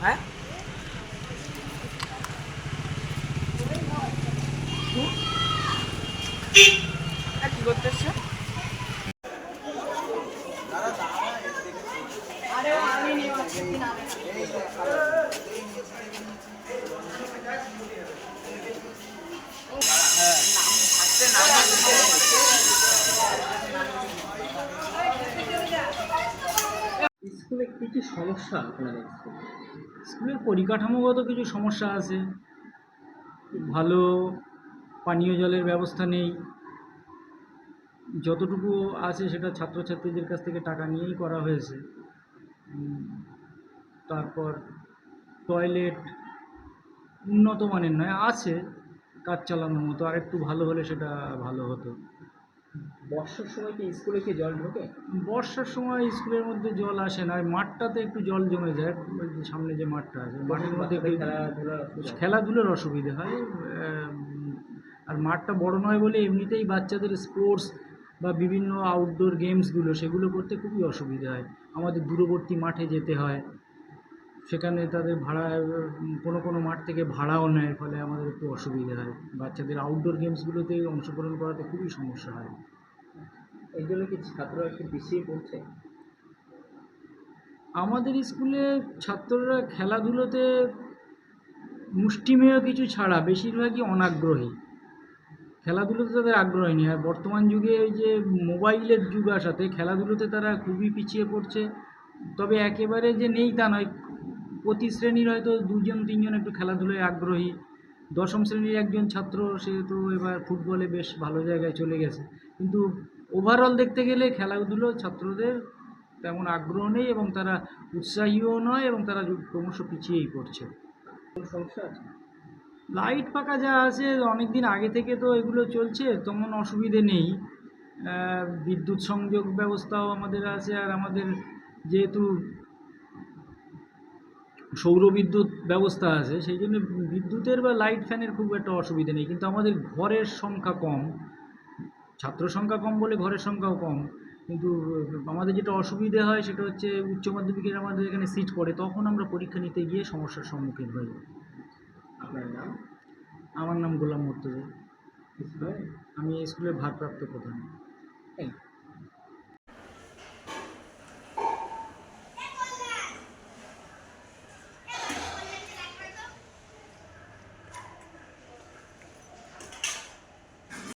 হ্যাঁ? হ্যাঁ, কি করতে এসছে স্কুলে কি কি সমস্যা আপনাদের স্কুলে? পরিকাঠামোগত কিছু সমস্যা আছে। ভালো পানীয় জলের ব্যবস্থা নেই। যতটুকু আছে সেটা ছাত্রছাত্রীদের কাছ থেকে টাকা নিয়েই করা হয়েছে। তারপর টয়লেট উন্নত মানের নয়, আছে কাজ চালানোর মতো। আর একটু ভালো হলে সেটা ভালো হতো। বর্ষার সময় কি স্কুলে কি জল ঢোকে? বর্ষার সময় স্কুলের মধ্যে জল আসে না মাঠটাতে একটু জল জমে যায় যে সামনে যে মাঠটা আছে মাঠের মধ্যে খেলাধুলোর অসুবিধে হয়? আর মাঠটা বড় নয় বলে এমনিতেই বাচ্চাদের স্পোর্টস বা বিভিন্ন আউটডোর গেমসগুলো সেগুলো করতে খুবই অসুবিধা হয়। আমাদের দূরবর্তী মাঠে যেতে হয় সেখানে তাদের ভাড়া কোনো কোনো মাঠ থেকে ভাড়াও নেয় ফলে আমাদের একটু অসুবিধা হয়। বাচ্চাদের আউটডোর গেমসগুলোতে অংশগ্রহণ করাতে খুবই সমস্যা হয়। এই জন্য কি ছাত্ররা একটু পিছিয়ে পড়ছে? আমাদের স্কুলে ছাত্ররা খেলাধুলোতে মুষ্টিমেয় কিছু ছাড়া বেশিরভাগই অনাগ্রহী। খেলাধুলোতে তাদের আগ্রহী নেই। আর বর্তমান যুগে এই যে মোবাইলের যুগ আসাতে খেলাধুলোতে তারা খুবই পিছিয়ে পড়ছে। তবে একেবারে যে নেই তা নয়। প্রতি শ্রেণির হয়তো দুজন, তিনজন একটু খেলাধুলায় আগ্রহী। দশম শ্রেণির একজন ছাত্র, সে তো এবার ফুটবলে বেশ ভালো জায়গায় চলে গেছে। কিন্তু ওভারঅল দেখতে গেলে খেলাধুলো ছাত্রদের তেমন আগ্রহ নেই এবং তারা উৎসাহীও নয় এবং তারা ক্রমশ পিছিয়েই পড়ছে। কোন সমস্যা আছে? লাইট পাকা যা আছে অনেক দিন আগে থেকে তো এগুলো চলছে তেমন অসুবিধে নেই। বিদ্যুৎ সংযোগ ব্যবস্থাও আমাদের আছে আর আমাদের যেহেতু সৌর বিদ্যুৎ ব্যবস্থা আছে সেই জন্য বিদ্যুতের বা লাইট ফ্যানের খুব একটা অসুবিধা নেই। কিন্তু আমাদের ঘরের সংখ্যা কম। ছাত্র সংখ্যা কম বলে ঘরের সংখ্যাও কম। কিন্তু আমাদের যেটা অসুবিধে হয় সেটা হচ্ছে উচ্চ মাধ্যমিকের আমাদের এখানে সিট পড়ে তখন আমরা পরীক্ষা নিতে গিয়ে সমস্যার সম্মুখীন হই। আপনার নাম? আমার নাম গোলাম মর্তুজা। আমি এই স্কুলের ভারপ্রাপ্ত প্রধান।